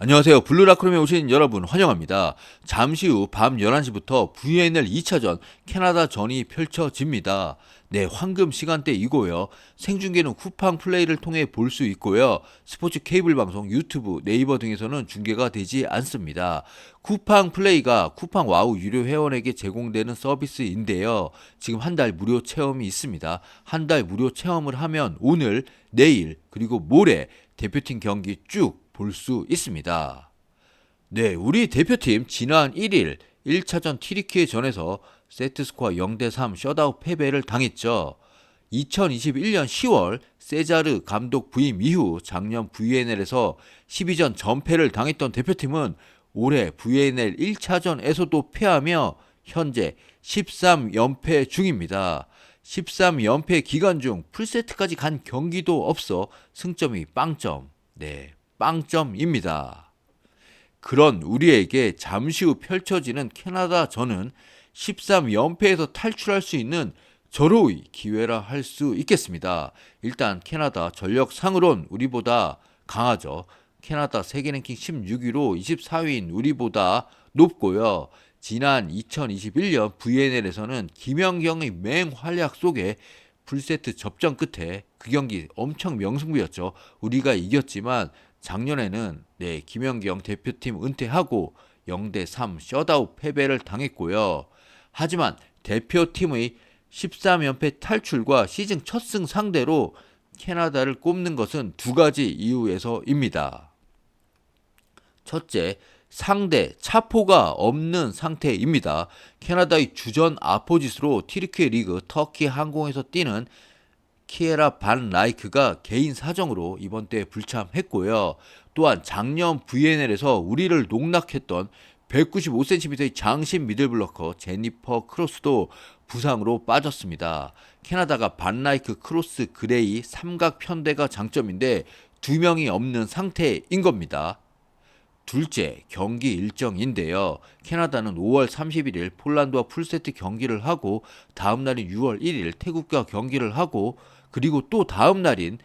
안녕하세요. 블루라크롬에 오신 여러분 환영합니다. 잠시 후 밤 11시부터 VNL 2차전 캐나다전이 펼쳐집니다. 네, 황금 시간대이고요. 생중계는 쿠팡 플레이를 통해 볼 수 있고요. 스포츠 케이블 방송, 유튜브, 네이버 등에서는 중계가 되지 않습니다. 쿠팡 플레이가 쿠팡 와우 유료 회원에게 제공되는 서비스인데요. 지금 한 달 무료 체험이 있습니다. 한 달 무료 체험을 하면 오늘, 내일, 그리고 모레 대표팀 경기 쭉 볼 수 있습니다. 네, 우리 대표팀 지난 1일 1차전 티리키의전에서 세트스코어 0대3 셧아웃 패배를 당했죠. 2021년 10월 세자르 감독 부임 이후 작년 VNL에서 12전 전패를 당했던 대표팀은 올해 VNL 1차전에서도 패하며 현재 13연패 중입니다. 13연패 기간 중 풀세트까지 간 경기도 없어 승점이 빵점. 네, 빵점입니다. 그런 우리에게 잠시 후 펼쳐지는 캐나다 전은 13연패에서 탈출할 수 있는 절호의 기회라 할 수 있겠습니다. 일단 캐나다 전력상으론 우리보다 강하죠. 캐나다 세계 랭킹 16위로 24위인 우리보다 높고요. 지난 2021년 VNL에서는 김연경의 맹활약 속에 풀세트 접전 끝에 그 경기 엄청 명승부였죠. 우리가 이겼지만 작년에는 네, 김연경 대표팀 은퇴하고 0대 3 셧아웃 패배를 당했고요. 하지만 대표팀의 13연패 탈출과 시즌 첫 승 상대로 캐나다를 꼽는 것은 두 가지 이유에서입니다. 첫째, 상대 차포가 없는 상태입니다. 캐나다의 주전 아포지스로 티르키의 리그 터키 항공에서 뛰는 키에라 반 라이크가 개인 사정으로 이번 대회 불참했고요. 또한 작년 VNL에서 우리를 농락했던 195cm의 장신 미들블러커 제니퍼 크로스도 부상으로 빠졌습니다. 캐나다가 반라이크 크로스 그레이 삼각 편대가 장점인데 두 명이 없는 상태인 겁니다. 둘째, 경기 일정인데요. 캐나다는 5월 31일 폴란드와 풀세트 경기를 하고 다음 날인 6월 1일 태국과 경기를 하고 그리고 또 다음 날인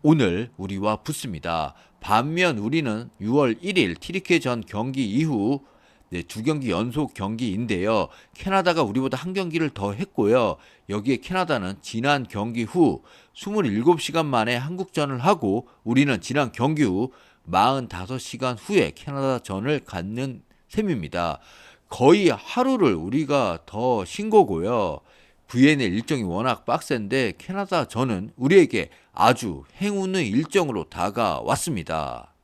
오늘 우리와 붙습니다. 반면 우리는 6월 1일 티리케전 경기 이후 네, 두 경기 연속 경기인데요. 캐나다가 우리보다 한 경기를 더 했고요. 여기에 캐나다는 지난 경기 후 27시간 만에 한국전을 하고 우리는 지난 경기 후 45시간 후에 캐나다전을 갖는 셈입니다. 거의 하루를 우리가 더 쉰 거고요. VNL 일정이 워낙 빡센데 캐나다전은 우리에게 아주 행운의 일정으로 다가왔습니다.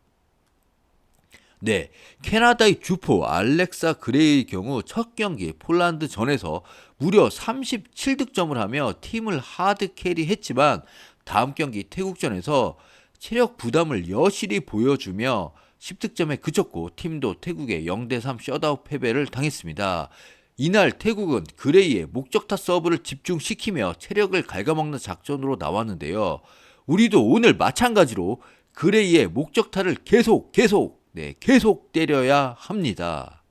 네, 캐나다의 주포 알렉사 그레이의 경우 첫 경기 폴란드 전에서 무려 37득점을 하며 팀을 하드 캐리했지만 다음 경기 태국전에서 체력 부담을 여실히 보여주며 10득점에 그쳤고 팀도 태국의 0대3 셧아웃 패배를 당했습니다. 이날 태국은 그레이의 목적타 서브를 집중시키며 체력을 갉아먹는 작전으로 나왔는데요. 우리도 오늘 마찬가지로 그레이의 목적타를 계속 계속 네, 계속 때려야 합니다.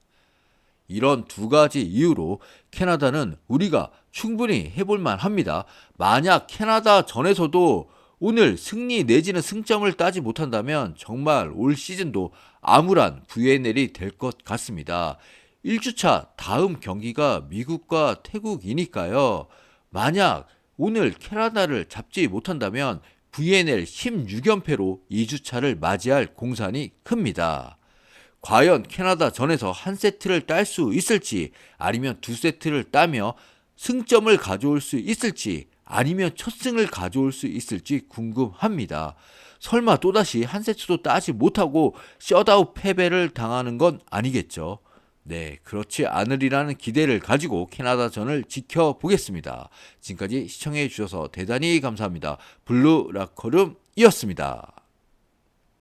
이런 두 가지 이유로 캐나다는 우리가 충분히 해볼 만 합니다. 만약 캐나다 전에서도 오늘 승리 내지는 승점을 따지 못한다면 정말 올 시즌도 암울한 VNL이 될 것 같습니다. 1주차 다음 경기가 미국과 태국이니까요. 만약 오늘 캐나다를 잡지 못한다면 VNL 16연패로 2주차를 맞이할 공산이 큽니다. 과연 캐나다 전에서 한 세트를 딸 수 있을지 아니면 두 세트를 따며 승점을 가져올 수 있을지 아니면 첫 승을 가져올 수 있을지 궁금합니다. 설마 또다시 한 세트도 따지 못하고 셧아웃 패배를 당하는 건 아니겠죠. 네, 그렇지 않으리라는 기대를 가지고 캐나다전을 지켜보겠습니다. 지금까지 시청해 주셔서 대단히 감사합니다. 블루 라커룸이었습니다.